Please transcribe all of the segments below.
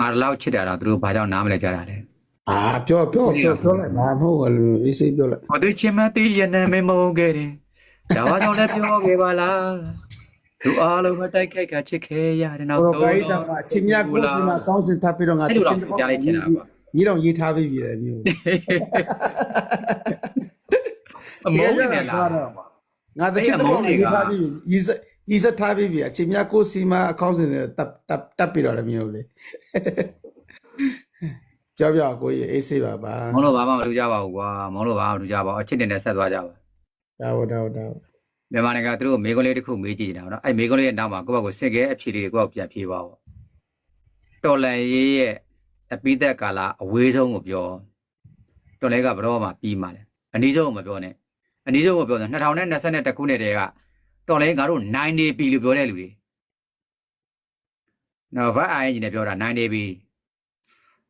ငါတို့လောက်ချစ်တာတော့သူတို့ဘာကြောင့်နားမလဲကြတာလဲအာပြောပြောပြောပြောလိုက်ဘာမဟုတ်ဘူးအေးစိပြောလိုက်ဟောသူချင်းမသိရနေမမဟုတ်ခဲ့တယ်ဒါဘာကြောင့်လဲပြောခဲ့ပါလားလူအားလုံးမတိုက်ခိုက်ကချစ်ခဲရတယ်နောက်တော့ဆုံးကိုင်းတာမှာချင်းမြကိုစင်မှာကောင်းစင်ထပ်ပြီးတော့ငါအဲ့လိုတော့ကြားလိုက်ချင်တာကွာညီတော်ရေးထားပြီးပြီလေမျိုးအမုန်းနေလားငါတချင်တော့ရေးထားပြီး ရေးစရေးစထားပြီးပြီအချင်းမြကိုစီမှာအကောင့်စင်တပ်တပ်တပ်ပြီးတော့လည်းမျိုးလေကြောက်ကြောက်ကိုရေးအေးစိပါပါမောင်တို့ဘာမှမလုပ်ကြပါဘူးကွာမောင်တို့ဘာမှမလုပ်ကြပါဘူးအချစ်တင်နဲ့ဆက်သွားကြပါဒါဟုတ်ဒါဟုတ်ဒါဟုတ်မြန်မာနိုင်ငံသူတို့မေကွန်လေးတစ်ခုမေးကြည့်နေတာနော်အဲ့မေကွန်လေးရဲ့နောက်မှာကိုယ့်ဘက်ကိုစစ်ခဲအဖြေလေးတွေကိုယ့်ပြန်ဖြေပါဦးတော်လန်ရေးရဲ့အပိသက်ကာလအဝေးဆုံးကိုပြောတော်လဲကဘယ်တော့မှပြီးမှလဲအနည်းဆုံးကိုမပြောနဲ့အနည်းဆုံးကိုပြောတယ်2021ခုနှစ်တည်းက တော်လဲငါတို့9နေပြီလို့ပြောတဲ့လူတွေနော်ဗတ်အိုင်ဂျင်နဲ့ပြောတာ9နေပြီ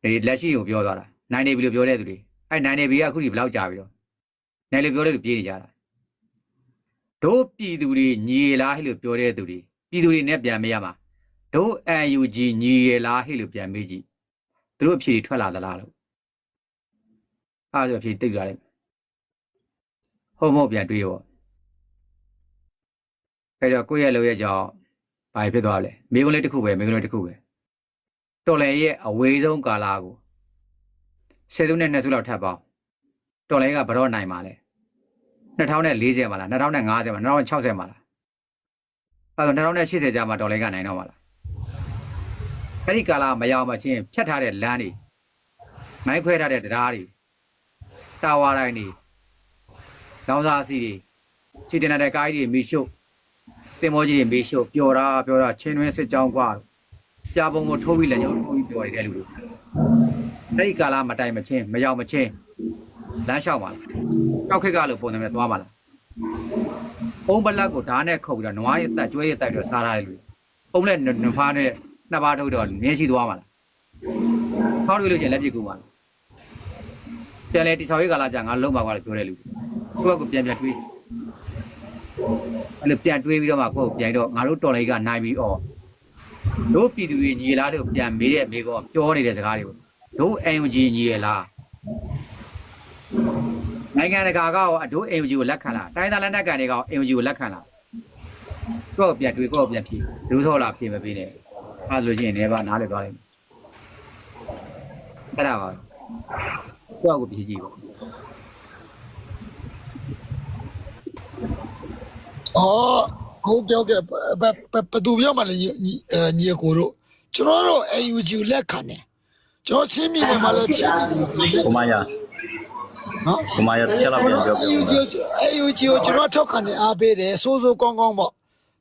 ဒီလက်ရှိကိုပြောသွားတာ9နေပြီလို့ပြောတဲ့သူတွေအဲ့9နေပြီကအခုဒီဘယ်လောက်ကြာပြီတော့နိုင်လေပြောတဲ့လူပြေးနေကြတာတို့ပြည်သူတွေညီရလားဟဲ့လို့ပြောတဲ့သူတွေပြည်သူတွေနဲ့ပြန်မေးရမှာတို့ UNG ညီရလားဟဲ့လို့ပြန်မေးကြည့်သူတို့အဖြေထွက်လာသလားလို့အားဆိုအဖြေတိတ်လာလိုက်ဟုတ်မဟုတ်ပြန်တွေးရော အဲ့တော့ကိုယ့်ရဲ့လိုရဲ့ကြောင့်ဘာဖြစ်သွားလဲမိကုန်းလေးတစ်ခုပဲမိကုန်းလေးတစ်ခုပဲတော်လည်းရဲ့အဝေးဆုံးကာလကိုဆယ်စုနဲ့နှစ်စုလောက်ထပ်ပေါင်းတော်လည်းကဘယ်တော့နိုင်မှာလဲ2040မှာလား2050မှာ2060မှာလားအဲတော့2080ကျမှဒေါ်လာကနိုင်တော့မှာလားအဲ့ဒီကာလမရောက်မချင်းဖြတ်ထားတဲ့လမ်းတွေမိုင်းခွဲထားတဲ့တရားတွေတာဝါတိုင်းတွေလောင်စာစီတွေခြေတင်တဲ့ကားကြီးတွေမိရှုပ် တင်မောကြီးတွေမိရှုပ်ပျော်တာပျော်တာချင်းတွင်းစစ်ကြောင်းကွာပြပုံကိုထိုးပြီးလည်းညှို့ထိုးပြီးပျော်နေတဲ့လူတွေအဲ့ဒီကာလမတိုင်မချင်းမရောက်မချင်းလမ်းလျှောက်ပါလားတောက်ခက်ကလို့ပုံစံနဲ့သွားပါလား။ပုံပလက်ကိုဓာတ်နဲ့ခုတ်ပြီးတော့နွားရဲ့တက်ကျွဲရဲ့တက်ပြီးတော့စားထားတယ်လူ။ပုံနဲ့နဖားနဲ့နှစ်ပါးထုတ်တော့မြင်းရှိသွားပါလား။ထောင်းတွေ့လို့ရှိရင်လက်ပြကူပါလား။ပြန်လေတိဆောက်ရေးကာလကြာငါလုံးပါကွာလို့ပြောတဲ့လူ။ကိုယ့်ဘက်ကပြန်ပြန်တွေး။ အဲ့လိုပြန်တွေးပြီးတော့မှကိုယ့်ကိုပြန်တော့ငါတို့တော်လိုက်ကနိုင်ပြီးအော်တို့ပြည်သူတွေညီလားတို့ပြန်မေးတဲ့မေးကောပြောနေတဲ့စကားတွေကိုတို့ UNG ညီရလားနိုင်ငံတကာကရောအဒိုး AUG ကိုလက်ခံလားတိုင်းသားလက်နက်ကန်တွေကရော AUG ကိုလက်ခံလားကိုယ့်ကိုပြန်တွေးကိုယ့်ကိုပြန်ဖြေဒူးဆောလာဖြေမပေးနဲ့အဲလိုချင်းနေပါနားလည်သွားလိမ့်မယ်အဲ့ဒါပါကိုယ့်ကိုဖြေကြည့်ပါ အော်ဟုတ်ကဲ့ဟုတ်ကဲ့ဘယ်ဘယ်ဘယ်သူပြောမှလဲညီညီအဲညီအကိုတို့ကျွန်တော်တို့ AUG ကိုလက်ခံတယ်ကျွန်တော်ချင်းမြင်တယ်မှာလဲချင်းမြင်တယ်လက်ကိုမရနော်ကိုမရချက်လောက်ပြန်ပြောပြ AUG ကို AUG ကိုကျွန်တော်ထောက်ခံတယ်အားပေးတယ်စိုးစိုးကောင်းကောင်းပေါ့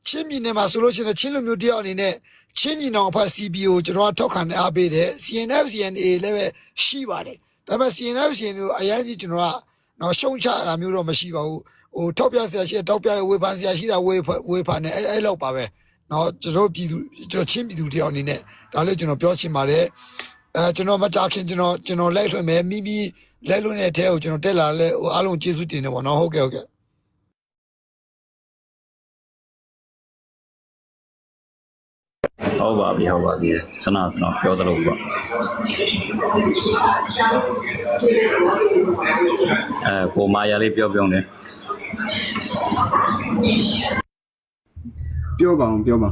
ချင်းမြင်တယ်မှာဆိုလို့ရှိရင်ချင်းလူမျိုးတယောက်အနေနဲ့ချင်းညီနောင်အဖွဲ့ CPO ကျွန်တော်ထောက်ခံတယ်အားပေးတယ် CNF CNA လည်းပဲရှိပါတယ်ဒါပေမဲ့ CNF CNA ကိုအရင်ကြီးကျွန်တော်က တော့ရှုံချတာမျိုးတော့မရှိပါဘူးဟိုထောက်ပြဆရာရှိတဲ့ထောက်ပြဝေဖန်ဆရာရှိတာဝေဖန်ဝေဖန်တယ်အဲအဲ့လောက်ပါပဲနော်ကျွန်တော်ပြည်သူကျွန်တော်ချင်းပြည်သူတယောက်အနေနဲ့ဒါလည်းကျွန်တော်ပြောချင်ပါတယ်အဲကျွန်တော်မကြခင်ကျွန်တော်ကျွန်တော်လိုက်လွှင့်မယ်မိမိလိုက်လွှင့်တဲ့အထဲကိုကျွန်တော်တက်လာလဲဟိုအားလုံးကျေးဇူးတင်တယ်ပေါ့နော်ဟုတ်ကဲ့ဟုတ်ကဲ့ ဟုတ်ပါပြီဟုတ်ပါပြီစနာစနာပြောသလိုပေါ့အဲကိုမရလေးပြောပြောနေပြောပါအောင်ပြောပါ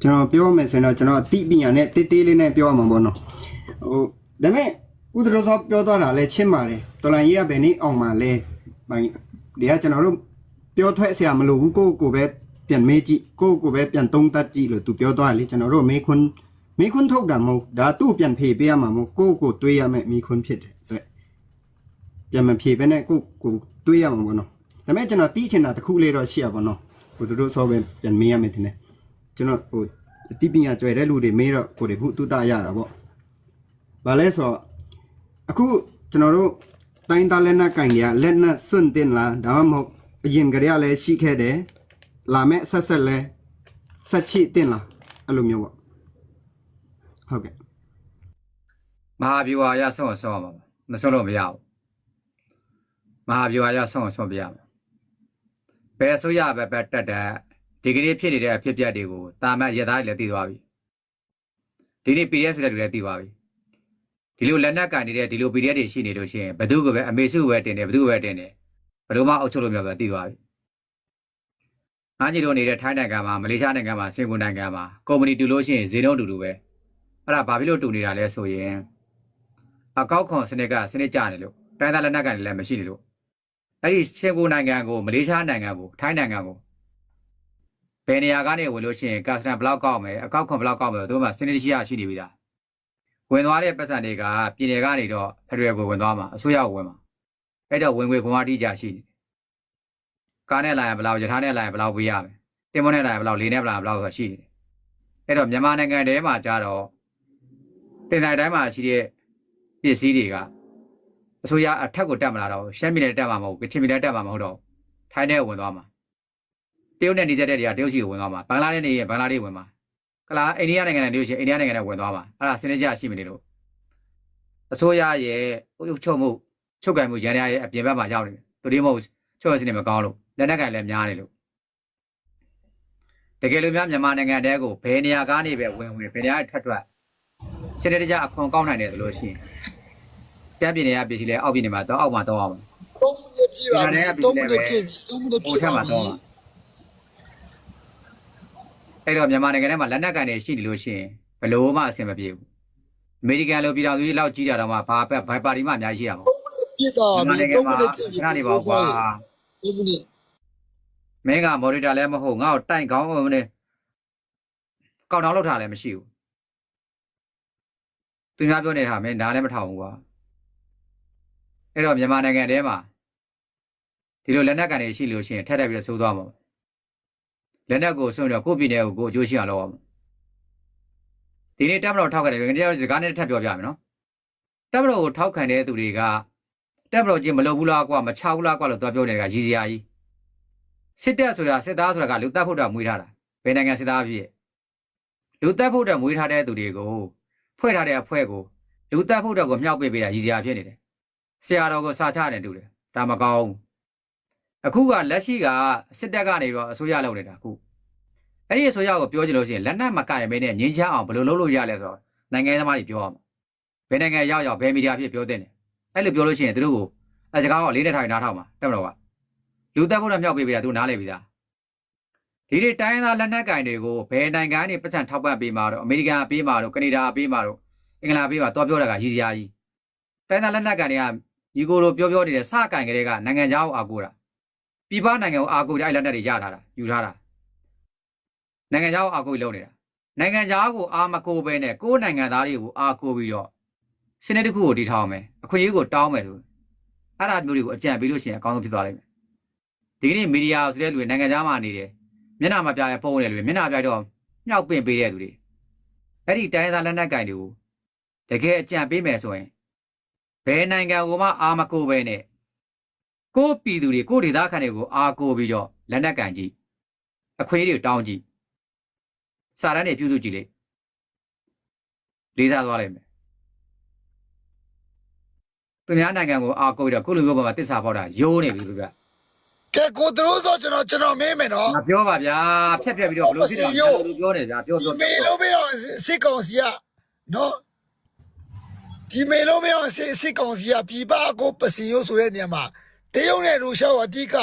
ကျွန်တော်ပြောမယ်ဆိုရင်တော့ကျွန်တော်အတိပညာနဲ့တေးသေးလေးနဲ့ပြောရမှာပေါ့နော်ဟိုဒါပေမဲ့ဥဒရစောပြောသွားတာလဲချင်းပါတယ်တော်လန်ကြီးကဘယ်နည်းအောင်မှာလဲဘာဒီကကျွန်တော်တို့ ပြောထွက်เสียမလို့ဘူးကိုယ့်ကိုယ်ပဲပြန်မေးကြည့်ကိုယ့်ကိုယ်ပဲပြန်သုံးသပ်ကြည့်လို့သူပြောသွားတယ်လေကျွန်တော်တို့မေးခွန်းမေးခွန်းထုတ်တာမဟုတ်ဒါသူ့ပြန်ဖြေပေးရမှာမဟုတ်ကိုယ့်ကိုယ်တွေးရမယ်မေးခွန်းဖြစ်တယ်အတွက် ပြန်မဖြေဘဲနဲ့ကိုကိုတွေးရမှာပေါ့နော်ဒါပေမဲ့ကျွန်တော်တီးချင်တာတစ်ခုလေးတော့ရှိရပါတော့ဟိုတို့ဆောပဲပြန်မေးရမယ်တင်တယ်ကျွန်တော်ဟိုအတိပညာကြွယ်တဲ့လူတွေမေးတော့ကိုတွေခုတုတရတာပေါ့ဘာလဲဆိုတော့အခုကျွန်တော်တို့တိုင်းသားလက်နက်ကင်တွေကလက်နက်စွန့်တင်လားဒါမှမဟုတ် အရင်ကတည်းကလည်းရှိခဲ့တယ်လာမဲ့ဆက်ဆက်လဲဆက်ချိတင်လားအဲ့လိုမျိုးပေါ့ဟုတ်ကဲ့မဟာဗျူဟာရဆော့ဆော့မှာပါမဆော့လို့မရဘူးမဟာဗျူဟာရဆော့ဆော့ပြရမှာဘယ်ဆိုရပဲပဲတက်တက်ဒီကနေ့ဖြစ်နေတဲ့အဖြစ်အပျက်တွေကိုတာမန်ရသားတွေလည်းသိသွားပြီဒီနေ့ PDF ဆိုတဲ့လူလည်းသိသွားပြီဒီလိုလက်နက်ကင်နေတဲ့ဒီလို PDF တွေရှိနေလို့ရှိရင်ဘယ်သူကပဲအမေစုပဲတင်တယ်ဘယ်သူကပဲတင်တယ် ဘယ်လိုမှအုပ်ချုပ်လို့မရဘူးသိသွားပြီအားကြီးတို့နေတဲ့ထိုင်းနိုင်ငံမှာမလေးရှားနိုင်ငံမှာစင်ကာပူနိုင်ငံမှာကုမ္ပဏီတူလို့ရှိရင်ဈေးနှုန်းတူတူပဲအဲ့ဒါဘာဖြစ်လို့တူနေတာလဲဆိုရင်အကောက်ခွန်စနစ်ကစနစ်ကျနေလို့တိုင်းသားလက်နက်ကင်တွေလည်းမရှိနေလို့အဲ့ဒီစင်ကာပူနိုင်ငံကိုမလေးရှားနိုင်ငံကိုထိုင်းနိုင်ငံကိုဘယ်နေရာကနေဝင်လို့ရှိရင်ကာစတန်ဘလောက်ကောက်မယ်အကောက်ခွန်ဘလောက်ကောက်မယ်သူတို့မှစနစ်တရှိရရှိနေပြီလားဝင်သွားတဲ့ပတ်စံတွေကပြည်နယ်ကနေတော့ဖက်ဒရယ်ကိုဝင်သွားမှာအစိုးရကိုဝင်မှာ အဲ့တော့ဝင်ငွေခွန်အားတိကျရှိနေတယ်ကားနဲ့လာရင်ဘလောက်ရထားနဲ့လာရင်ဘလောက်ပေးရမယ်တင်မောနဲ့လာရင်ဘလောက်လေနဲ့ဘလောက်ဘလောက်ဆိုရှိနေတယ်အဲ့တော့မြန်မာနိုင်ငံထဲမှာကြတော့တင်တိုင်းတိုင်းမှာရှိတဲ့ပစ္စည်းတွေကအစိုးရအထက်ကိုတက်မလာတော့ရှမ်းပြည်နယ်တက်မှာမဟုတ်ဘူးကချင်ပြည်နယ်တက်မှာမဟုတ်တော့ထိုင်းထဲဝင်သွားမှာတရုတ်နဲ့နေကြတဲ့တွေကတရုတ်စီကိုဝင်သွားမှာဘင်္ဂလားနဲ့နေရင်ဘင်္ဂလားဒေ့ရှ်ဝင်မှာကလားအိန္ဒိယနိုင်ငံနဲ့နေလို့ရှိရင်အိန္ဒိယနိုင်ငံနဲ့ဝင်သွားမှာအဲ့ဒါစနစ်ကျရှိမနေလို့အစိုးရရဲ့အုပ်ချုပ်မှု ချုပ်ကံမှုရန်ရရဲ့အပြင်ဘက်မှာရောက်နေတယ်သူတွေမဟုတ်ချုပ်ရစနစ်မကောင်းလို့လက်နက်ကင်လည်းများနေလို့တကယ်လို့များမြန်မာနိုင်ငံတဲကိုဘယ်နေရာကနေပဲဝင်ဝင်ဘယ်နေရာထွက်ထွက်စနစ်တကျအခွန်ကောက်နိုင်တယ်လို့ရှိရင်ကျန်းပြည်နယ်ကပြည်စီလဲအောက်ပြည်နယ်မှာတော့အောက်မှာတော့အောင်မယ်3မိနစ်ပြည့်ပါပြီ3မိနစ်ပြည့်ပြီ3မိနစ်ပြဟိုည့်ထက်ပါမှာပြီတော့အဲ့တော့မြန်မာနိုင်ငံထဲမှာလက်နက်ကန်တွေရှိနေလို့ရှိရင်ဘယ်လို့မှအဆင်မပြေဘူးအမေရိကန်လိုပြည်တော်သူတွေလောက်ကြီးကြတာတော့မှဘာပဲဘိုင်ပါတီမှအများကြီးရှိရမှာ 3မိနစ်ပြည့်တော့မြန်မာပြီနိုင်ငံ3မိမှာနစ်ပြည့်ပြီခဏနေပါကွာ3မိနစ်မင်းကမော်ရီတာလည်းမဟုတ်ငါ့ကိုတိုင်ကောင်းမနေကောက်တောင်းလောက်ထားလည်းမရှိဘူးသူများပြောနေတာမင်းဒါလည်းမထောင်ဘူးကွာအဲ့တော့မြန်မာနိုင်ငံထဲမှာဒီလိုလက်နက်ကန်တွေရှိလို့ရှိရင်ထက်တက်ပြီးတော့စိုးသွားမှာလက်နက်ကိုစွန့်တော့ကိုယ့်ပြည်နယ်ကိုကိုယ်အကျိုးရှိအောင်လုပ်အောင်ဒီနေ့တပ်မတော်ထောက်ခံတယ်ငါတို့စကားနဲ့ထပ်ပြောပြမယ်နော်တပ်မတော်ကိုထောက်ခံတဲ့သူတွေက တပ်မတော်ချင်းမလုပ်ဘူးလားကွာမချဘူးလားကွာလို့သွားပြောနေတာကရည်စရာကြီးစစ်တပ်ဆိုတာစစ်သားဆိုတာကလူတပ်ဖို့တာမွေးထားတာဘယ်နိုင်ငံစစ်သားဖြစ်လူတပ်ဖို့တာမွေးထားတဲ့သူတွေကိုဖွဲ့ထားတဲ့အဖွဲ့ကိုလူတပ်ဖို့တာကိုမြှောက်ပေးပေးတာရည်စရာဖြစ်နေတယ်ဆရာတော်ကိုစာချတယ်တူတယ်ဒါမကောင်းဘူးအခုကလက်ရှိကစစ်တပ်ကနေတော့အစိုးရလုပ်နေတာအခုအဲ့ဒီအစိုးရကိုပြောချင်လို့ရှိရင်လက်နက်မကင်မဲနဲ့ငင်းချအောင်ဘယ်လိုလုပ်လို့ရလဲဆိုတော့နိုင်ငံသမားတွေပြောရမှာဘယ်နိုင်ငံရောက်ရောက်ဘယ်မီဒီယာဖြစ်ပြောတဲ့တယ် အဲ့လိုပြောလို့ရှိရင်သူတို့ကိုအစကားကလေးနဲ့ထိုင်နားထောင်မှာတက်မတော့ကလူသက်ဖို့တော့မြောက်ပေးပေးတာသူနားလေပြီသားဒီဒီတိုင်းသားလက်နက်ကင်တွေကိုဘယ်နိုင်ငံကနေပတ်စံထောက်ပံ့ပေးမှာတော့အမေရိကန်ပေးမှာတော့ကနေဒါပေးမှာတော့အင်္ဂလာပေးမှာတော့ပြောတာကရည်စရာကြီးတိုင်းသားလက်နက်ကင်တွေကညီကိုလိုပြောပြောနေတဲ့စကင်ကလေးကနိုင်ငံခြားကိုအာကိုတာပြည်ပနိုင်ငံကိုအာကိုတဲ့အဲ့လက်နက်တွေရထားတာယူထားတာနိုင်ငံခြားကိုအာကိုပြီးလုပ်နေတာနိုင်ငံခြားကိုအာမကိုပဲနဲ့ကိုယ်နိုင်ငံသားတွေကိုအာကိုပြီးတော့ စနစ်တစ်ခုကိုတည်ထောင်မယ်အခွင့်အရေးကိုတောင်းမယ်ဆိုအဲ့ဒါမျိုးတွေကိုအကြံပေးလို့ရှိရင်အကောင်းဆုံးဖြစ်သွားလိမ့်မယ်ဒီကနေ့မီဒီယာဆိုတဲ့လူတွေနိုင်ငံခြားမှာနေတယ်မျက်နှာမပြရဲပုံနေလူတွေမျက်နှာပြတော့မြောက်ပင့်ပေးတဲ့သူတွေအဲ့ဒီတိုင်းသားလက်နက်ကင်တွေကိုတကယ်အကြံပေးမယ်ဆိုရင်ဘယ်နိုင်ငံကိုမှအာမကိုပဲနဲ့ကိုယ်ပြည်သူတွေကိုယ်ဒေသခံတွေကိုအာကိုပြီးတော့လက်နက်ကင်ကြည့်အခွင့်အရေးတွေတောင်းကြည့်စာတန်းတွေပြုစုကြည့်လေလေးစားသွားလိမ့်မယ် သူများနိုင်ငံကိုအာကိုပြီးတော့ကိုလူမျိုးပေါ်မှာတစ္ဆာပေါက်တာယိုးနေပြီသူကကဲကိုသူတို့ဆိုကျွန်တော်ကျွန်တော်မေးမယ်နော်ငါပြောပါဗျာဖြက်ဖြက်ပြီးတော့ဘလို့ဖြစ်တာလဲလို့ပြောနေကြပြောဒီပြောမေလို့မရအောင်စစ်ကောင်စီကနော်ဒီမေလို့မရအောင်စစ်စစ်ကောင်စီကပြည်ပကိုပစီရိုးဆိုတဲ့နေရာမှာတရုတ်နဲ့ရုရှားကအတိက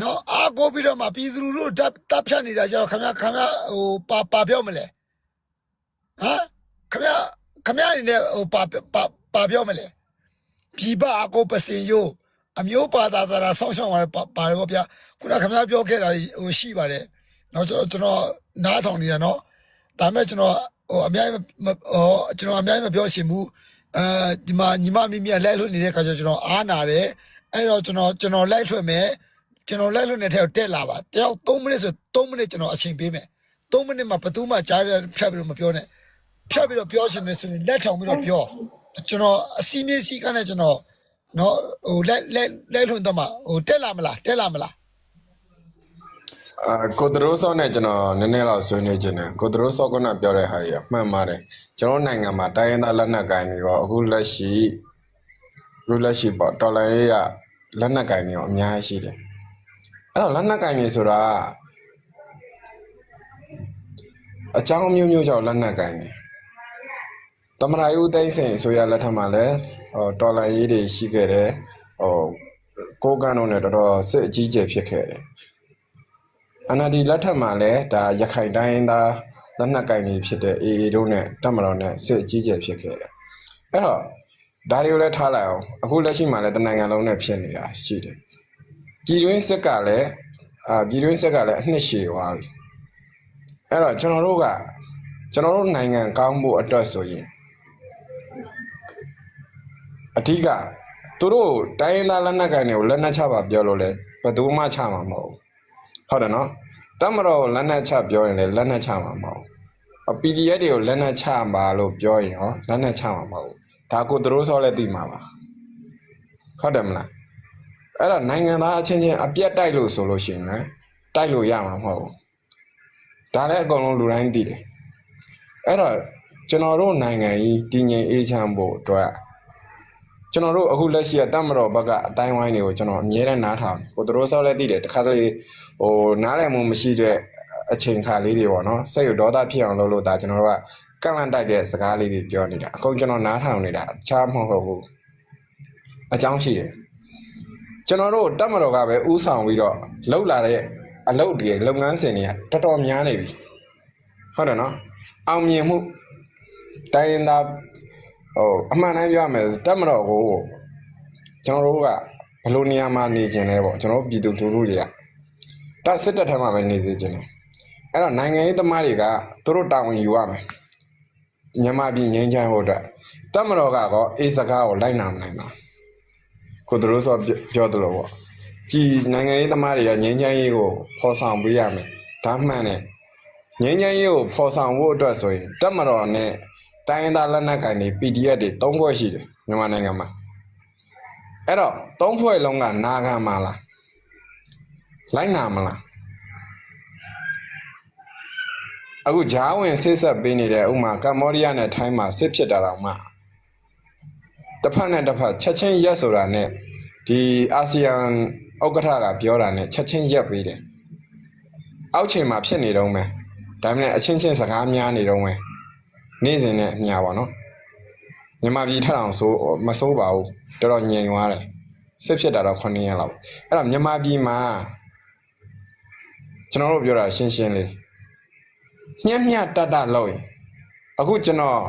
နော်အာကိုပြီးတော့မှပြည်သူလူထုတပ်တပ်ဖြတ်နေတာကျတော့ခင်ဗျာခင်ဗျာဟိုပါပါပြောမလဲဟမ်ခင်ဗျာခင်ဗျာအနေနဲ့ဟိုပါပါပါပြောမလဲ ပြည်ပအကိုပစီရိုးအမျိုးပါတာတာဆောင်းရှောင်းပါပါပါတယ်ဗျာခုနခင်ဗျာပြောခဲ့တာဟိုရှိပါတယ်နော်ကျွန်တော်ကျွန်တော်နားထောင်နေတာနော်ဒါပေမဲ့ကျွန်တော်ဟိုအများကြီးမဟိုကျွန်တော်အများကြီးမပြောချင်ဘူးအဲဒီမှာညီမမိမိကလိုက်လွတ်နေတဲ့ခါကျကျွန်တော်အားနာတယ်အဲ့တော့ကျွန်တော်ကျွန်တော်လိုက်လွတ်မယ်ကျွန်တော်လိုက်လွတ်နေတဲ့ထက်တက်လာပါတယောက်3မိနစ်ဆို3မိနစ်ကျွန်တော်အချိန်ပေးမယ်3မိနစ်မှာဘယ်သူမှကြားရဖြတ်ပြီးတော့မပြောနဲ့ဖြတ်ပြီးတော့ပြောချင်တယ်ဆိုရင်လက်ထောင်ပြီးတော့ပြော ကျွန်တော်အစီအမင်းစီကနဲ့ကျွန်တော်နော်ဟိုလက်လက်လက်လွတ်တော့မှဟိုတက်လာမလားတက်လာမလားအာကိုဒရိုးဆော့နဲ့ကျွန်တော်နည်းနည်းလောက်ဆွေးနွေးခြင်းတယ်ကိုဒရိုးဆော့ကပြောတဲ့ဟာကြီးကမှန်ပါတယ်ကျွန်တော်နိုင်ငံမှာတိုင်းရင်းသားလက်နက်ကိုင်တွေရောအခုလက်ရှိအခုလက်ရှိပေါ့တော်လိုင်းရေးကလက်နက်ကိုင်တွေရောအများကြီးရှိတယ်အဲ့တော့လက်နက်ကိုင်တွေဆိုတာကအကြောင်းအမျိုးမျိုးကြောင့်လက်နက်ကင်တယ်သ မရာယုသိမ့်စင်ဆိုရလက်ထက်မှာလည်းဟောတော်လိုင်းရေးတွေရှိခဲ့တယ်ဟောကိုကန်တို့နဲ့တော်တော်စစ်အကြီးကျယ်ဖြစ်ခဲ့တယ်အနာဒီလက်ထက်မှာလည်းဒါရခိုင်တိုင်းသားလက်နက်ကင်တွေဖြစ်တဲ့ AA တို့နဲ့တပ်မတော်နဲ့စစ်အကြီးကျယ်ဖြစ်ခဲ့တယ်အဲ့တော့ဒါတွေကိုလည်းထားလိုက်အောင်အခုလက်ရှိမှာလည်းတနိုင်ငံလုံးနဲ့ဖြစ်နေတာရှိတယ်ပြည်တွင်းစစ်ကလည်းအာပြည်တွင်းစစ်ကလည်းအနှစ်ရှည်သွားပြီအဲ့တော့ကျွန်တော်တို့ကကျွန်တော်တို့နိုင်ငံကောင်းဖို့အတွက်ဆိုရင် အဓိကသူတို့တိုင်းရင်းသားလက်နက်ကိုင်တွေကိုလက်နက်ချပါပြောလို့လဲဘယ်သူမှချမှာမဟုတ်ဘူးဟုတ်တယ်နော်တမတော်ကိုလက်နက်ချပြောရင်လည်းလက်နက်ချမှာမဟုတ်ဘူးအ PDF တွေကိုလက်နက်ချပါလို့ပြောရင်ဟောလက်နက်ချမှာမဟုတ်ဘူးဒါကိုသူတို့စောလဲသိမှာပါဟုတ်တယ်မလားအဲ့တော့နိုင်ငံသားအချင်းချင်းအပြတ်တိုက်လို့ဆိုလို့ရှိရင်လည်းတိုက်လို့ရမှာမဟုတ်ဘူးဒါလည်းအကုန်လုံးလူတိုင်းသိတယ်အဲ့တော့ကျွန်တော်တို့နိုင်ငံကြီးတည်ငြိမ်အေးချမ်းဖို့အတွက် ကျွန်တော်တို့အခုလက်ရှိကတတ်မတော်ဘက်ကအတိုင်းဝိုင်းတွေကိုကျွန်တော်အမြဲတမ်းနားထောင်တယ်ကိုသူတို့စောလဲသိတယ်တခါတလေဟိုနားလည်မှုမရှိတဲ့အချိန်ခါလေးတွေပေါ့နော်စိတ်ရဒေါသဖြစ်အောင်လုပ်လို့ဒါကျွန်တော်တို့ကကန့်လန့်တိုက်တဲ့စကားလေးတွေပြောနေတာအကုန်ကျွန်တော်နားထောင်နေတာအခြားမဟုတ်ဘူးအကြောင်းရှိတယ်ကျွန်တော်တို့တက်မတော်ကပဲဥဆောင်ပြီးတော့လှုပ်လာတဲ့အလုပ်တွေလုပ်ငန်းစဉ်တွေကတော်တော်များနေပြီဟုတ်တယ်နော်အောင်မြင်မှုတိုင်းရင်းသား ဟိုအမှန်တမ်းပြောရမယ်ဆိုတက်မတော်ကိုကျွန်တော်တို့ကဘယ်လိုနေရာမှာနေကျင်လဲပေါ့ကျွန်တော်တို့ပြည်သူလူထုတွေကတက်စစ်တပ်ထဲမှာပဲနေစေချင်တယ်အဲ့တော့နိုင်ငံရေးသမားတွေကသူတို့တာဝန်ယူရမယ်မြန်မာပြည်ငြိမ်းချမ်းဖို့အတွက်တက်မတော်ကတော့အေးစကားကိုလိုက်နာမနိုင်ပါကိုသူတို့ဆိုပြောတယ်လို့ပေါ့ပြည်နိုင်ငံရေးသမားတွေကငြိမ်းချမ်းရေးကိုဖော်ဆောင်ပေးရမယ်ဒါမှန်တယ်ငြိမ်းချမ်းရေးကိုဖော်ဆောင်ဖို့အတွက်ဆိုရင်တက်မတော်နဲ့ တိုင်းရင်းသားလက်နက်ကိုင်တွေ PDF တွေသုံးဖွဲ့ရှိတယ်မြန်မာနိုင်ငံမှာအဲ့တော့သုံးဖွဲ့လုံးကနာခံမလားလိုက်နာမလားအခုဂျားဝင်ဆစ်ဆက်ပေးနေတဲ့ဥမာကမ္ဘောဒီးယားနဲ့ထိုင်းမှာစစ်ဖြစ်တာတော့မှတစ်ဖက်နဲ့တစ်ဖက်ချက်ချင်းရက်ဆိုတာနဲ့ဒီအာဆီယံဥက္ကဋ္ဌကပြောတာနဲ့ချက်ချင်းရက်ပေးတယ်အောက်ချိန်မှာဖြစ်နေတော့မယ်ဒါမှမဟုတ်အချင်းချင်းစကားများနေတော့မယ် နေ့စဉ်နဲ့အမျှပါနော်မြန်မာပြည်ထက်အောင်ဆိုမဆိုးပါဘူးတော်တော်ငြိမ်သွားတယ်စစ်ဖြစ်တာတော့9ရက်လောက်အဲ့တော့မြန်မာပြည်မှာကျွန်တော်တို့ပြောတာရှင်းရှင်းလေးညံ့ညံ့တတ်တတ်လို့ရင်အခုကျွန်တော်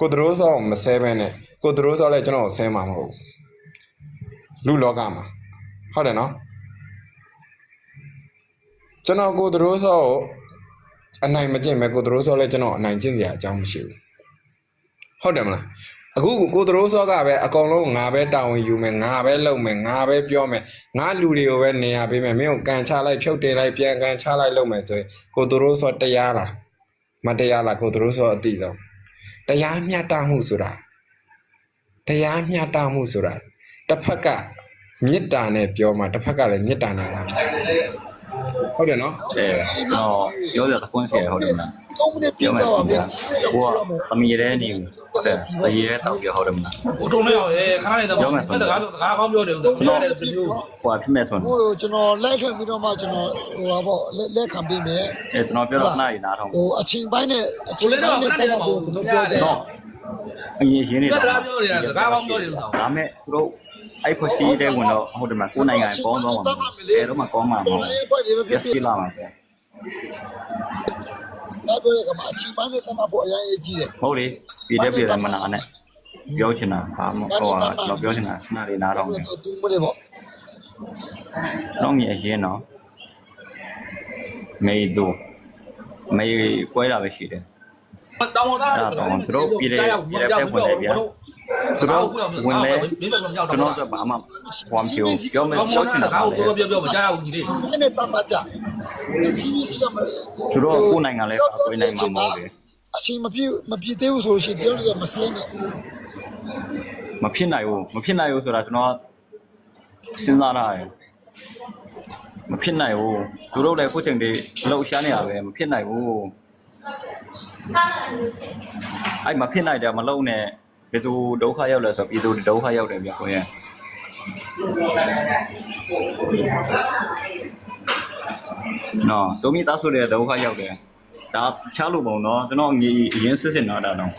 ကိုသူတို့စောမဆဲဘဲနဲ့ကိုသူတို့စောလဲကျွန်တော်ကိုဆဲမှာမဟုတ်ဘူးလူလောကမှာဟုတ်တယ်နော်ကျွန်တော်ကိုသူတို့စောကို အနိုင်မကျင့်ပဲကိုသူတို့စောလဲကျွန်တော်အနိုင်ကျင့်စရာအကြောင်းမရှိဘူးဟုတ်တယ်မလားအခုကိုသူတို့စောကပဲအကောင်လုံးငါပဲတာဝန်ယူမယ်ငါပဲလုပ်မယ်ငါပဲပြောမယ်ငါလူတွေကိုပဲနေရာပေးမယ်မင်းကိုကန်ချလိုက်ဖြုတ်တင်လိုက်ပြန်ကန်ချလိုက်လုပ်မယ်ဆိုရင်ကိုသူတို့စောတရားလားမတရားလားကိုသူတို့စောအတိဆုံးတရားမျှတမှုဆိုတာတရားမျှတမှုဆိုတာတစ်ဖက်ကမေတ္တာနဲ့ပြောမှတစ်ဖက်ကလည်းမေတ္တာနဲ့လာမှာ ဟုတ်တယ်နော်အဲကျွန်တော်ပြောပြတခွန်းခဲ့ဟုတ်တယ်မလား3မိနစ်ပြပြောည့်မယ်တော့ခင်ဗျာဗျာကိုကသမီးရဲနေဘူးဟုတ်တယ်သမီးရဲတောက်ပြဟုတ်တယ်မလားကိုထုံးလေးအောင်အဲခါနေတော့အဲ့ဒါကားကားကောင်းပြောတယ်ဦးပြောတယ်ဒီလိုဟိုကဖြစ်မဲ့ဆိုရင်ဟိုကျွန်တော်လိုက်ထွင်ပြီးတော့မှကျွန်တော်ဟိုပါပေါ့လက်လက်ခံပေးမယ်အဲကျွန်တော်ပြောတော့ခဏကြီးနားထောင်ဟိုအချိန်ပိုင်းနဲ့အချကိုင်လေးပိုင်းတော့နဲ့ခါနေတက်တော့ဖို့ကိုကျွန်ပြောတော်ပြောတယ်တယ်အရင်ရင်းနေတာကားပြောတယ်ကားကောင်းပြောတယ်ဦးဆောင်ဒါမဲ့သူတို့ အဲ့ဖွဲ့စီတဲ့ဝင်တော့ဟုတ်တယ်မလားကိုနိုင်ငံပေါင်းသွားမှာအဲတော့မှကောင်းမှာမတော်ဟုတ်လေးပွဲတွေပဲပြဖြစ်ဖြစ်စီလာမှာပဲအဲ့ပြောရကမှအချိန်ပိုင်းနဲ့တက်မှာပေါ့အရင်အကြီးတယ်ဟုတ်လေပြည်တဲ့ပြည်တယ်မနာနဲ့ပြောချင်တာဘာမဟုတ်ပါကျွန်တော်ပြောချင်တာခဏလေးနားထောင်နေတူမလေးပေါ့တော့မြင်အရင်တော့မေတို့မေပွဲတာပဲရှိတယ်တောင်းတာသူတို့ ဝင်လဲကျွန်တော်ကဘာမှဝမ်းပြောပြောမယ်ကောင်းပြောမောချင်တာတာကားပါကိုလေပြောပြောမကြားဘူးညီလေးအချိန်ပိုင်းနဲ့တက်မှာကြစီဗီစီကမသူတို့ကိုယ်နိုင်ငံလဲပါကိုယ်နိုင်ငံမှာမဟုတ်ဘူးအချိန်မပြည့်မပြည့်သေးဘူးဆိုလို့ရှိရင်တယောက်တည်းမစင်းနဲ့မဖြစ်နိုင်ဘူးမဖြစ်နိုင်ဘူးဆိုတာကျွန်တော်စဉ်းစားရတယ်မဖြစ်နိုင်ဘူးသူတို့လည်းကိုယ်ချိန်တွေလှုပ်ရှားနေတာပဲမဖြစ်နိုင်ဘူးအဲ့မဖြစ်နိုင်တယ်မလုံနဲ့ ဘယ်သူဒုက္ခရောက်လဲဆိုပြည်သူဒုက္ခရောက်တယ်ဗျကိုယ်ရဲ့နော်တို့မိသားစုတွေဒုက္ခရောက်တယ်ဒါချလို့ပုံတော့ကျွန်တော်ငေအရင်စစ်စစ်တော့တာတော့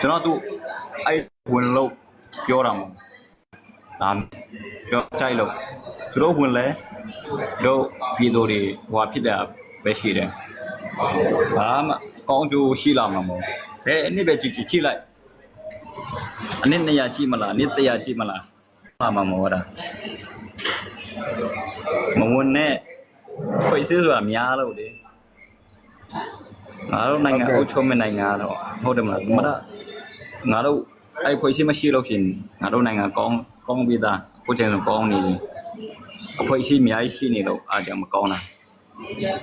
ကျွန်တော်သူအဲ့ဝင်လို့ပြောတာမဟုတ်ဒါပြောကြိုက်လို့သူတို့ဝင်လဲတို့ပြည်သူတွေဟွာဖြစ်တာပဲရှိတယ်ဘာမှကောင်းကျိုးရှိလာမှာမဟုတ်ဘယ်အနည်းပဲကြည့်ကြည့်ကြည့်လိုက် အနည်း200ကြည့်မလားအနည်း100ကြည့်မလားပါမှာမဟုတ်တာမဝင်နဲ့ခွေစည်းဆိုတာများလို့လေငါတို့နိုင်ငံအုပ်ချုပ်မဲ့နိုင်ငံကတော့ဟုတ်တယ်မလားမလားငါတို့အဲ့ဖွဲ့စည်းမရှိလို့ရှိရင်ငါတို့နိုင်ငံကောင်းကောင်းပြီးသားကိုယ်ကျန်ကောင်းနေတယ်အဖွဲ့အစည်းအများကြီးရှိနေလို့အားကြောင့်မကောင်းတာ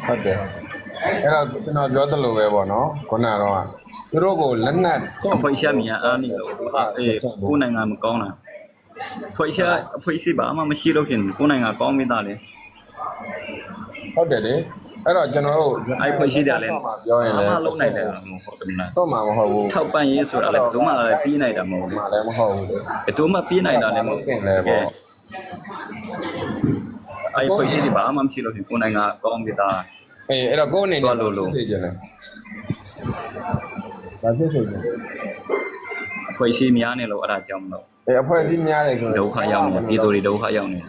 ဟုတ်တယ်အဲ့တော့ကျွန်တော်ပြောသလိုပဲပေါ့နော်ခုနကတော့သူတို့ကိုလက်နက်အဖွဲ့အစည်းများအားနေလို့အေးကိုယ်နိုင်ငံမကောင်းတာအဖွဲ့အစည်းအဖွဲ့အစည်းဘာမှမရှိလို့ရှိရင်ကိုယ်နိုင်ငံကောင်းပြီးသားလေဟုတ်တယ်လေအဲ့တော့ကျွန်တော်တို့အဲ့ဖွဲ့စည်းတယ်လည်းပြောရင်လည်းဘာမှလုံးနိုင်တယ်မဟုတ်တယ်မလားတော့မှမဟုတ်ဘူးထောက်ပံ့ရေးဆိုတာလည်းဘယ်သူမှလည်းပြီးနိုင်တာမဟုတ်မှဘူးလည်းမဟုတ်ဘူးဘယ်သူမှပြီးနိုင်တာလည်းမဟုတ်တင်လဲပေါ့ အဲ့ဖွဲ့စည်းတွေဘာမှမရှိလို့ရှိရင်ကိုယ်နိုင်ငံကောင်းပြီးသားအေးအဲ့တော့ကိုယ့်အနေသွားနဲ့လို့လို့သိစေချင်တယ်ဒါဖြစ်စေချင်ဖွဲ့စည်းများနေလို့အဲ့ဒါကြောင့်မလို့အေးအဖွဲ့အစည်းများတယ်ဆိုရင်ဒုက္ခရောက်နေပြည်သူတွေဒုက္ခရောက်နေ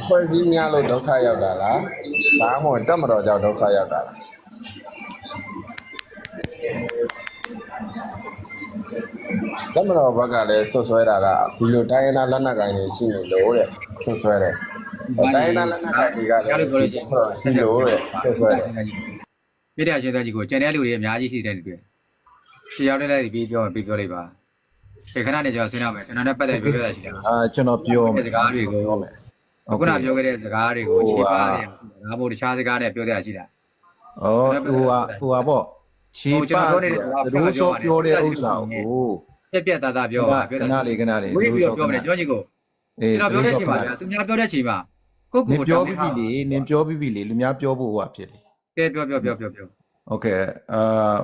အဖွဲ့အစည်းများလို့ဒုက္ခရောက်တာလားဒါမှမဟုတ်တက်မတော်ကြောင့်ဒုက္ခရောက်တာလား တက်မတော်ဘက်ကလည်းဆွတ်ဆွဲတာကဒီလိုတိုင်းရင်းသားလက်နက်ကိုင်တွေရှိနေလို့တဲ့ဆွတ်ဆွဲတယ်တိုင်းရင်းသားလက်နက်ကိုင်တွေကလည်းရလို့ပြောလို့ရှိရင်ရှိလို့တဲ့ဆွတ်ဆွဲတယ်ပြတဲ့ရှင်းသားကြီးကိုကျန်တဲ့လူတွေအများကြီးရှိတဲ့လူတွေရှင်းရောက်တဲ့လိုက်ပြီးပြောပြီးပြောလိုက်ပါဒီခဏနေကြောဆွေးနွေးမယ်ကျွန်တော်နဲ့ပတ်သက်ပြီးပြောတာရှိတယ်အာကျွန်တော်ပြောဒီစကားတွေကိုခုနပြောခဲ့တဲ့စကားတွေကိုခြေပါတယ်ငါဘို့တခြားစကားနဲ့ပြောတဲ့ရှိတာဩဟိုဟာဟိုဟာပေါ့ခြေပါဒိုးစောပြောတဲ့ဥစ္စာကို ပြက်ပြက်သားသားပြောပါပြော ခ တာ ဏလေးခဏလေး ဝေးပြီးတော့ပြောမယ်ကျွန်တော်ကြီးကို အေး ကျွန်တော်ပြောတဲ့ချိန်မှာဗျာသူများပြောတဲ့ချိန်မှာကို နင် ကို ပြောပြီးပြီလေနင်ပြောပြီးပြီလေလူများပြောဖို့ဟိုဟာဖြစ်လေ ကဲပြောပြောပြောပြောပြော โอเคအာ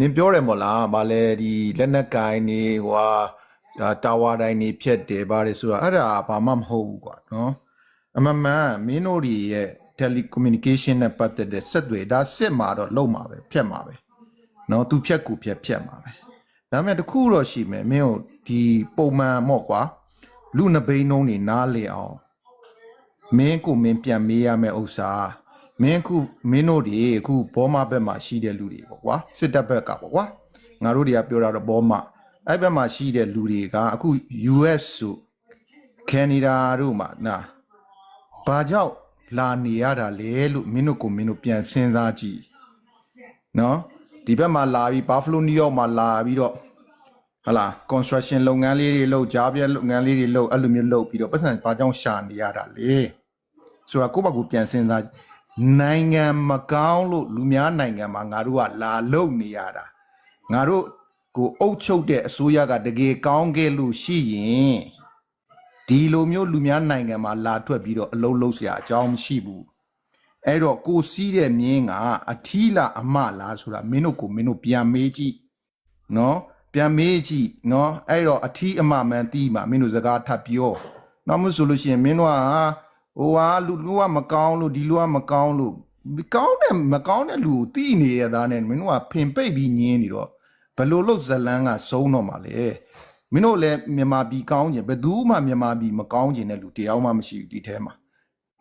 နင်ပြောတယ်မို့လားဗာလဲဒီလက်နက်ကင်နေဟိုဟာတာဝါတိုင်းနေဖြတ်တယ်ဗာလေဆိုတာအဲ့ဒါဘာမှမဟုတ်ဘူးကွာနော်အမှန်မှန်မင်းတို့တွေရဲ့ telecommunication နဲ့ပတ်သက်တဲ့ဆက်တွေဒါစစ်မှာတော့လုံမှာပဲဖြတ်မှာပဲနော်သူဖြတ်ကူဖြတ်ဖြတ်မှာပဲ ဒါပေမဲ့တစ်ခုတော့ရှိမယ်မင်းတို့ဒီပုံမှန်မော့ကွာလူနှစ်ဘိန်းလုံးနေနားလေအောင်မင်းကိုမင်းပြန်မေးရမယ့်ဥစ္စာမင်းခုမင်းတို့တွေအခုဘောမဘက်မှာရှိတဲ့လူတွေပေါ့ကွာစစ်တပ်ဘက်ကပေါ့ကွာငါတို့တွေကပြောတာတော့ဘောမအဲ့ဘက်မှာရှိတဲ့လူတွေကအခု US ဆို Canada တို့မှာနာဘာကြောင့်လာနေရတာလဲလို့မင်းတို့ကိုမင်းတို့ပြန်စဉ်းစားကြည့်နော် ဒီဘက်မှာလာပြီး Buffalo New York မှာလာပြီးတော့ဟလာ construction လုပ်ငန်းလေးတွေလုပ်ကြားပြလုပ်ငန်းလေးတွေလုပ်အဲ့လိုမျိုးလုပ်ပြီးတော့ပတ်စံဘာကြောင့်ရှာနေရတာလေဆိုတော့ကိုယ့်ဘက်ကိုပြန်စဉ်းစားနိုင်ငံမကောင်းလို့လူများနိုင်ငံမှာငါတို့ကလာလုံနေရတာငါတို့ကိုအုပ်ချုပ်တဲ့အစိုးရကတကယ်ကောင်းခဲ့လို့ရှိရင်ဒီလိုမျိုးလူများနိုင်ငံမှာလာထွက်ပြီးတော့အလုံးလုံးစရာအကြောင်းမရှိဘူး အဲ့တော့ကိုစီးတဲ့မြင်းကအထီးလားအမလားဆိုတာမင်းတို့ကိုမင်းတို့ပြန်မေးကြည့်နော်ပြန်မေးကြည့်နော်အဲ့တော့အထီးအမမှန်တီးမှာမင်းတို့စကားထပ်ပြောနောက်မှဆိုလို့ရှိရင်မင်းတို့ကဟာဟိုဟာလူလူကမကောင်းလို့ဒီလူကမကောင်းလို့ကောင်းတယ်မကောင်းတဲ့လူကိုတီးနေရတာနဲ့မင်းတို့ကဖင်ပိတ်ပြီးညင်းနေတော့ဘယ်လိုလုပ်ဇလန်းကစုံတော့မှာလဲမင်းတို့လည်းမြန်မာပြည်ကောင်းကျင်ဘယ်သူမှမြန်မာပြည်မကောင်းကျင်တဲ့လူတယောက်မှမရှိဘူးဒီထဲမှာ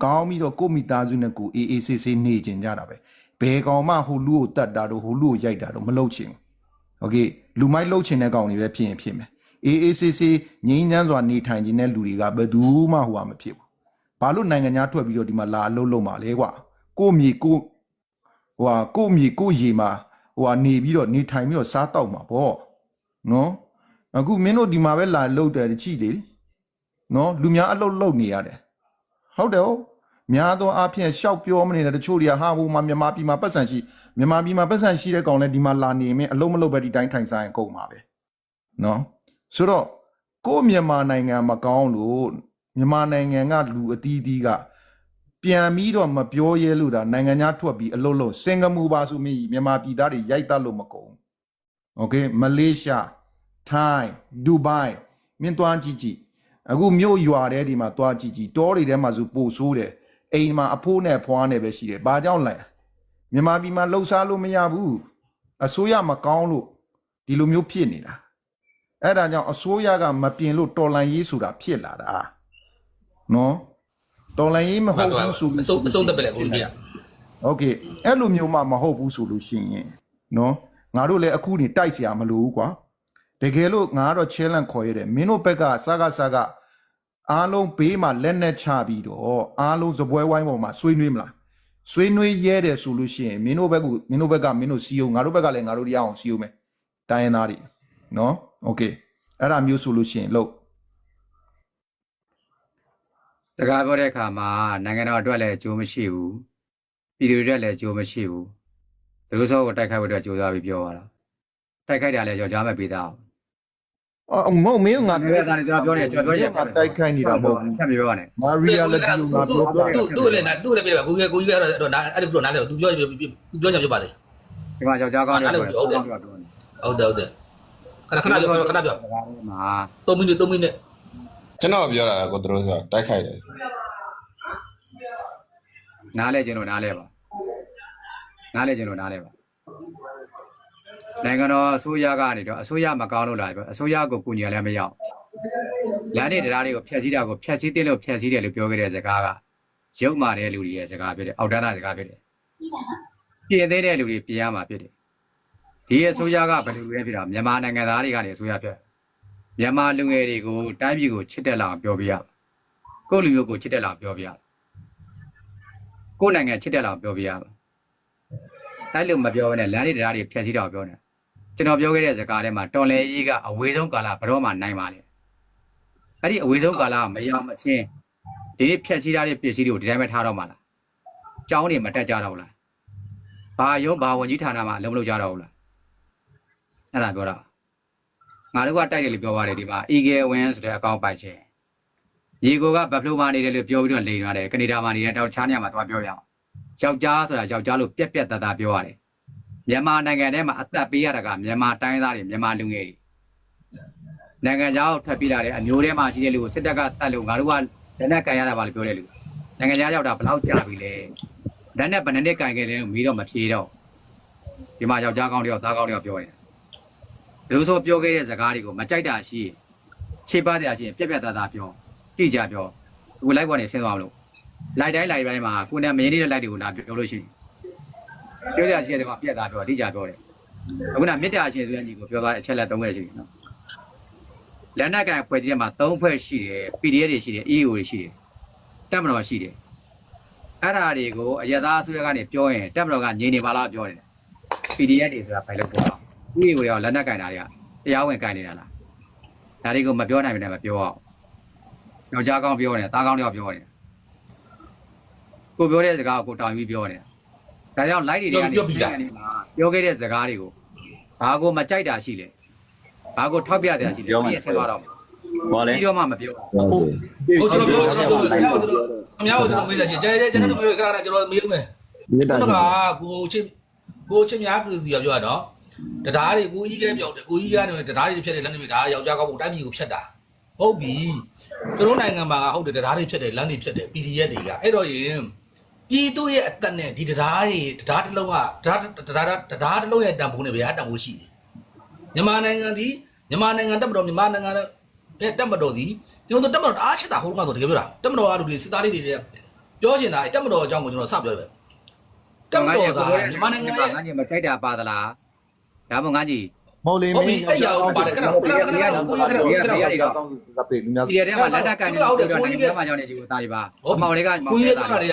ကောင်းပြီးတော့ကိုယ့်မိသားစုနဲ့ကိုယ်အေးအေးဆေးဆေးနေကျင်ကြတာပဲဘယ်ကောင်မှဟိုလူကိုတတ်တာတော့ဟိုလူကိုရိုက်တာတော့မလုပ်ချင်ဘူး โอเคလူမိုက်လှုပ်ချင်တဲ့ကောင်တွေပဲဖြစ်ရင်ဖြစ်မယ်အေးအေးဆေးဆေးငြိမ်းချမ်းစွာနေထိုင်ခြင်းတဲ့လူတွေကဘယ်သူမှဟိုဟာမဖြစ်ဘူးဘာလို့နိုင်ငံသားထွက်ပြီးတော့ဒီမှာလာအလုပ်လုပ်မှာလဲကွာကိုယ့်မြေကိုယ့်ဟိုဟာကိုယ့်မြေကိုယ့်ရေမှာဟိုဟာနေပြီးတော့နေထိုင်ပြီးတော့စားတောက်မှာပေါ့နော်အခုမင်းတို့ဒီမှာပဲလာလုပ်တယ်ကြည့်လေနော်လူများအလုပ်လုပ်နေရတယ် ဟုတ်တယ်ဟုတ်များသောအားဖြင့်ရှောက်ပြောမနေတဲ့တချို့တွေကဟာဟိုမှာမြန်မာပြည်မှာပတ်စံရှိမြန်မာပြည်မှာပတ်စံရှိတဲ့ကောင်လည်းဒီမှာလာနေရင်အလုံးမလုံးပဲဒီတိုင်းထိုင်ဆိုင်ရင်ကုန်ပါပဲနော်ဆိုတော့ကိုယ့်မြန်မာနိုင်ငံမကောင်းလို့မြန်မာနိုင်ငံကလူအသီးသီးကပြန်ပြီးတော့မပြောရဲလို့ဒါနိုင်ငံခြားထွက်ပြီးအလုံးလုံးစင်ကာပူပါဆိုမိမြန်မာပြည်သားတွေရိုက်တတ်လို့မကုန်ဘူးโอเคမလေးရှားထိုင်းဒူဘိုင်မင်းသွားကြည့်ကြည့် အခုမြို့ရွာတဲ့ဒီမှာသွားကြည့်ကြည့်တောတွေထဲမှာဆိုပို့ဆိုးတယ် အိမ်မှာအဖိုးနဲ့ဖွားနဲ့ပဲရှိတယ်ဘာကြောင့်လဲမြန်မာပြည်မှာလှုပ်ရှားလို့မရဘူးအစိုးရမကောင်းလို့ဒီလိုမျိုးဖြစ်နေတာအဲ့ဒါကြောင့်အစိုးရကမပြင်လို့တော်လန်ရေးဆိုတာဖြစ်လာတာနော်တော်လန်ရေးမဟုတ်ဘူးဆိုလို့ အဆုံးအဆုံးတက်ပဲလေကိုကြီးက โอเคအဲ့လိုမျိုးမှမဟုတ်ဘူးဆိုလို့ရှိရင်နော်ငါတို့လည်းအခုနေတိုက်เสียမလို့ကွာတကယ်လို့ငါကတော့ challenge ခေါ်ရတယ်မင်းတို့ဘက်ကစကားစကား အားလုံးဘေးမှာလက်နဲ့ချပြီးတော့အားလုံးစပွဲဝိုင်းပေါ်မှာဆွေးနွေးမလားဆွေးနွေးရဲတယ်ဆိုလို့ရှိရင်မင်းတို့ဘက်ကမင်းတို့ဘက်ကမင်းတို့စီယုံငါတို့ဘက်ကလည်းငါတို့တရားအောင်စီယုံမယ်တိုင်းရင်းသားတွေနော်โอเคအဲ့ဒါမျိုးဆိုလို့ရှိရင်လို့ စကားပြောတဲ့အခါမှာနိုင်ငံတော်အတွက်လည်းအကျိုးမရှိဘူးပြည်သူတွေအတွက်လည်းအကျိုးမရှိဘူးသူတို့စောကိုတိုက်ခိုက်ဖို့အတွက်ကြိုးစားပြီးပြောရတာတိုက်ခိုက်တာလည်းကြော်ကြားမဲ့ပေးသားအောင် အော်မဟုတ်မင်းကငါငါပြောတာလည်းကျွန်တော်ပြောနေကျွန်တော်ပြောနေငါတိုက်ခိုင်းနေတာမဟုတ်ဘူးဖြတ်ပြောရနဲ့ငါ reality ကိုငါပြောပြသူ့သူ့လည်းနာသူ့လည်းပြတယ်ကိုကြီးကိုကြီးကတော့တော့နာအဲ့ဒီပြောနားလေသူပြောသူပြောကြပြပါလေဒီမှာကြော်ကြားကောင်းတယ်ပြောတယ်ဟုတ်တယ်ပြောတယ်ဟုတ်တယ်ဟုတ်တယ်ခဏခဏပြောခဏပြောစကားလေးမှာ3မိနစ်3မိနစ်ကျွန်တော်ပြောတာကကိုသူတို့ဆိုတိုက်ခိုက်တယ်ဆိုနားလဲခြင်းလို့နားလဲပါနားလဲခြင်းလို့နားလဲပါ နိုင်ငံတော်အစိုးရကနေတော့အစိုးရမကောင်းလို့လားပြောအစိုးရကိုကူညီရလည်းမရောက်လမ်းတွေတရားတွေကိုဖျက်ဆီးတာကိုဖျက်ဆီးတယ်လို့ဖျက်ဆီးတယ်လို့ပြောခဲ့တဲ့စကားကရုပ်မာတဲ့လူတွေရဲ့စကားဖြစ်တယ်အောက်တန်းသားစကားဖြစ်တယ်ပြင်သေးတဲ့လူတွေပြင်ရမှာဖြစ်တယ်ဒီအစိုးရကဘယ်လိုလဲဖြစ်တာမြန်မာနိုင်ငံသားတွေကနေအစိုးရဖြစ်မြန်မာလူငယ်တွေကိုတိုင်းပြည်ကိုချစ်တက်လာအောင်ပြောပြရကိုယ့်လူမျိုးကိုချစ်တက်လာအောင်ပြောပြရကိုယ်နိုင်ငံချစ်တယ်လို့ပြောပြရမှာအဲ့လိုမပြောဘဲနဲ့လမ်းတွေတရားတွေဖျက်ဆီးတော့ပြောနေ ကျွန်တော်ပြောခဲ့တဲ့ဇာတ်ကားထဲမှာတော်လဲကြီးကအဝေးဆုံးကာလဘယ်တော့မှနိုင်ပါလေအဲ့ဒီအဝေးဆုံးကာလကမရောက်မချင်းဒီနေ့ဖျက်ဆီးထားတဲ့ပစ္စည်းတွေကိုဒီတိုင်းပဲထားတော့မှာလားကြောင်းတွေမတက်ကြတော့ဘူးလားဘာယုံဘာဝန်ကြီးဌာနမှာအလုံးမလုပ်ကြတော့ဘူးလားအဲ့ဒါပြောတာငါတို့ကတိုက်တယ်လို့ပြောပါတယ်ဒီမှာ Eagle Win ဆိုတဲ့အကောင့်ပိုက်ခြင်းရေကိုကဘဖလိုမာနေတယ်လို့ပြောပြီးတော့လိန်ရတယ်ကနေဒါမှာနေတဲ့တောက်ချားနေရာမှာသွားပြောပြအောင်ယောက်ျားဆိုတာယောက်ျားလို့ပြက်ပြက်တသားပြောရတယ် မြန်မာနိုင်ငံထဲမှာအသက်ပေးရတာကမြန်မာတိုင်းသားတွေမြန်မာလူငယ်တွေနိုင်ငံခြားကိုထွက်ပြေးလာတဲ့အမျိုးထဲမှာရှိတဲ့လူကိုစစ်တပ်ကတတ်လို့ငါတို့ကလက်နက်ကန်ရတာပါလို့ပြောတဲ့လူနိုင်ငံခြားရောက်တာဘယ်လောက်ကြာပြီလဲလက်နက်ဘယ်နှစ်နှစ်ကန်ခဲ့လဲလို့မီးတော့မဖြေတော့ဒီမှာယောက်ျားကောင်းတယောက်သားကောင်းတယောက်ပြောနေတာဘယ်လိုဆိုပြောခဲ့တဲ့စကားတွေကိုမကြိုက်တာရှိရင်ခြေပါတရားရှိရင်ပြက်ပြက်တသားပြောကြည့်ကြပြောအခုလိုက်ပေါ်နေဆင်းသွားမလို့လိုက်တိုင်းလိုက်တိုင်းမှာကိုယ်နဲ့မင်းနေတဲ့လိုက်တွေကိုလာပြောလို့ရှိရင် ပြောရရှိတဲ့ကောင်ပြက်သားပြောအတိအကျပြောတယ်အခုနမေတ္တာရှင်ဆိုတဲ့ညီကိုပြောသွားတဲ့အချက်လက်၃ချက်ရှိတယ်နော်လက်နက်ကန်ဖွဲ့စည်းမှာ၃ဖွဲ့ရှိတယ် PDF တွေရှိတယ် EO တွေရှိတယ်တက်မတော်ရှိတယ်အဲ့ဓာတွေကိုအရသာအစိုးရကနေပြောရင်တက်မတော်ကငြိမ်နေပါလားပြောတယ် PDF တွေဆိုတာဘယ်လိုပြောအောင် EO တွေကလက်နက်ကန်တာတွေကတရားဝင်ကန်နေတာလားဒါတွေကိုမပြောနိုင်ဘူးနဲ့မပြောအောင်ယောက်ျားကောင်းပြောတယ်တားကောင်းတယောက်ပြောတယ်ကိုပြောတဲ့စကားကိုကိုတောင်ပြီးပြောနေတာ။ ဒါကြောင့် light တွေတွေကနေပြောခဲ့တဲ့စကားတွေကိုဘာကိုမကြိုက်တာရှိလဲ။ဘာကိုထောက်ပြတာရှိလဲ။ဒီဆက်သွားတော့ဘာလဲပြီးတော့မှမပြောဟုတ်ကျွန်တော်ပြောကျွန်တော်ပြောအများကိုကျွန်တော်မေးစားချင်ကျဲကျဲကျွန်တော်တို့ခဏခဏကျွန်တော်မေးဦးမယ်မြေတာတော့ကကိုချစ်ကိုချစ်များကူစီကပြောရတော့တရားတွေကိုကြီးကပြောတယ်ကိုကြီးကနေတရားတွေဖြတ်တယ်လမ်းတွေဒါယောက်ျားကောက်ဖို့တိုင်းပြည်ကိုဖြတ်တာဟုတ်ပြီသူတို့နိုင်ငံမှာဟုတ်တယ်တရားတွေဖြတ်တယ်လမ်းတွေဖြတ်တယ် PDF တွေကအဲ့တော့ရင် ပြည်သူရဲ့အသက်နဲ့ဒီတရားတွေတရားတစ်လုံးကတရားတရားတရားတစ်လုံးရဲ့တန်ဖိုးနဲ့ဗျာတန်ဖိုးရှိတယ်မြန်မာနိုင်ငံဒီမြန်မာနိုင်ငံတက်မတော်မြန်မာနိုင်ငံရဲ့တက်မတော်ဒီကျွန်တော်တို့တက်မတော်အားရှိတာဟိုကတော့တကယ်ပြောတာတက်မတော်အားလူတွေစစ်သားလေးတွေပြောချင်တာတက်မတော်အကြောင်းကိုကျွန်တော်စပြောတယ်တက်မတော်သားမြန်မာနိုင်ငံရဲ့ငါကြီးမကြိုက်တာပါသလား။ဒါမှငါကြီးမဟုတ်လေဟုတ်မပြီင်းအဲ့ရအောင်ပါတယ်ခဏခဏခဏခဏကိုကြီးခဏခဏခဏတောင်းကပေးလူများဒီထဲမှာလက်နက်ကန်နေပြောတော့နိုင်ငံထဲမှာကြောင်းနေကြီးကိုတာဒီပါ။အမောင်လေးကမောင်ကိုလေးကြီးကပြောတာတွေ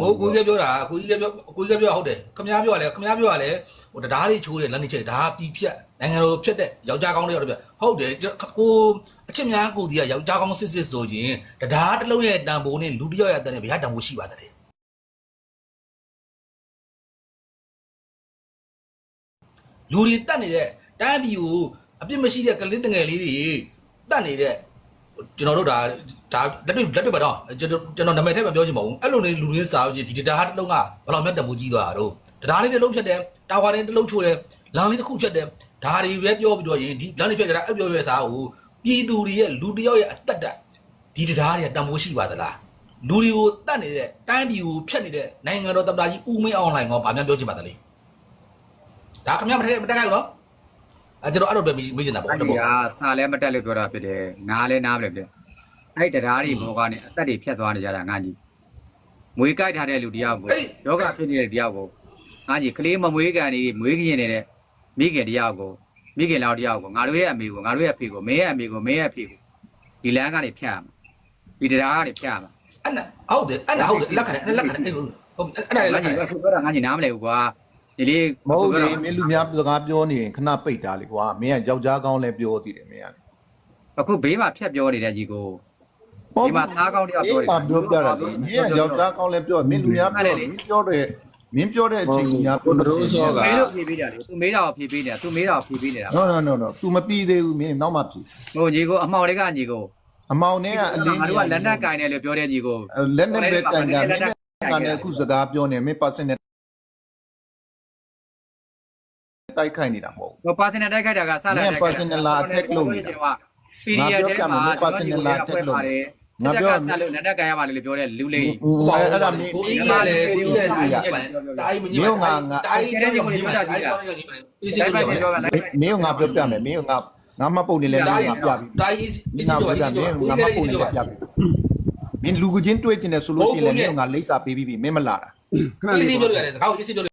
ကကိုကိုကြီးပြောတာကိုကြီးပြောကိုကြီးပြောဟုတ်တယ်ခမားပြောရလဲခမားပြောရလဲဟိုတရားတွေချိုးတယ်လက်နေချက်ဒါပြီးဖြတ်နိုင်ငံတော်ဖြတ်တဲ့ယောက်ျားကောင်းတွေတော့ပြဟုတ်တယ်ကိုအချစ်များကိုဒီကယောက်ျားကောင်းစစ်စစ်ဆိုရင်တရားတစ်လုံးရဲ့တန်ဖိုးနဲ့လူတစ်ယောက်ရဲ့တန်နဲ့ဗျာတန်ဖိုးရှိပါတယ်လူတွေတတ်နေတဲ့တိုင်းပြည်ကိုအပြစ်မရှိတဲ့ကလေးတငယ်လေးတွေတတ်နေတဲ့ကျွန်တော်တို့ဒါ ဒါလက်တွေ့လက်တွေ့ပါတော့ကျွန်တော်ကျွန်တော်နာမည်ထည့်မပြောချင်ပါဘူးအဲ့လိုနေလူရင်းစားလို့ဒီတရားတစ်လုံးကဘယ်လောက်မြတ်တမိုးကြီးသွားတာတော့တရားလေးတစ်လုံးဖြတ်တယ်တာဝါလေးတစ်လုံးချိုးတယ်လမ်းလေးတစ်ခုဖြတ်တယ်ဒါတွေပဲပြောပြီးတော့ရင်ဒီလမ်းလေးဖြတ်ကြတာအပြောရဲစားကိုပြည်သူတွေရဲ့လူတစ်ယောက်ရဲ့အသက်တက်ဒီတရားတွေကတမိုးရှိပါသလားလူတွေကိုတတ်နေတဲ့တိုင်းပြည်ကိုဖျက်နေတဲ့နိုင်ငံတော်သမ္မတကြီးဦးမင်းအောင်လှိုင်ကဘာမှပြောချင်ပါသလဲဒါခင်ဗျားမထက်မတက်ခိုက်ဘူးနော်အဲကျွန်တော်အဲ့လိုပဲမေးချင်တာပေါ့အဲ့အဲ့ဒီလိုကပေါ့စာလဲမတက်လို့ပြောတာဖြစ်တယ်နားလဲနားမလဲဖြစ်တယ် အဲ့ဒီတရားတွေဘောကနေအသက်တွေဖြတ်သွားနေကြတာငါကြီးမွေးကြိုက်ထားတဲ့လူတယောက်ကိုယောဂဖြစ်နေတဲ့တယောက်ကိုငါကြီးကလေးမမွေးကန်နေမွေးခင်နေတဲ့မိခင်တယောက်ကိုမိခင်လောက်တယောက်ကိုငါတို့ရဲ့အမေကိုငါတို့ရဲ့အဖေကိုမင်းရဲ့အမေကိုမင်းရဲ့အဖေကိုဒီလမ်းကနေဖြတ်ရမှာဒီတရားကနေဖြတ်ရမှာအဲ့နာဟုတ်တယ်အဲ့နာဟုတ်တယ်လက်ခံတယ်လက်ခံတယ်ဟုတ်အဲ့ဒါလည်းငါလက်ခံကြီးတယ်အခုပြောတာငါကြီးနားမလဲဘူးကွာဒီလေးမဟုတ်လေမင်းလူများစကားပြောနေရင်ခဏပိတ်တာလေကွာမင်းကယောက်ျားကောင်းလဲပြောသေးတယ်မင်းကအခုဘေးမှာဖြတ်ပြောနေတဲ့ကြီးကို ဟုတ်ဒီမှာသားကောင်းတယောက်ပြောတယ်အေးပါပြောပြတာလေမင်းကယောက်ျားကောင်းလဲပြောမင်းလူများပြောမင်းပြောတဲ့မင်းပြောတဲ့အချိန်လူများပြောလို့ရှိရင်မေးလို့ဖြေပေးတာလေသူမေးတာကိုဖြေပေးနေတာသူမေးတာကိုဖြေပေးနေတာ no no no no तू မပြီးသေးဘူးမင်းနောက်မှပြီဟိုညီကိုအမှောင်တွေကညီကိုအမောင်နဲ့ကအလင်းငါတို့ကလက်နက်ကင်တယ်လို့ပြောတဲ့ညီကိုလက်နဲ့ပဲကန်တာမင်းကလည်းအခုစကားပြောနေမင်း person နဲ့တိုက်ခိုက်နေတာမဟုတ်ဟို personal တိုက်ခိုက်တာကစလာမင်း personal attack လုပ်နေတာ PDF ထဲမှာငါပြောပြမယ်မင်း personal attack လုပ်နေငါ ငါပြောပြောတက်လို့လက်နက်ကင်ရပါလေလို့ပြောတဲ့လူလေးဘူးအဲ့ဒါမင်းကိုကြီးကလည်းကိုကြီးကလည်းတားကြီးတားကြီးမညစ်ပါဘူးတားကြီးကလည်းညစ်ပါဘူးတားကြီးကလည်းညစ်ပါဘူးအေးစစ်တိုင်းလို့ပိုင်းပြောပြောတယ်ကလိုက်မင်းကငါပြောပြမယ်မင်းကငါငါမပုတ်နေလဲမင်းကငါပြပြီတားကြီးမင်းကပြောပြမင်းငါမပုတ်နေလဲပြပြီမင်းလူကချင်းတွေ့ကျင်တယ်ဆိုလို့ရှိရင်လည်းမင်းကငါလိမ့်စာပေးပြီးပြီမင်းမလာတာခဏအေးလေးစစ်ပေါ့ပြောရတယ်စကားကိုအေးစစ်ပြော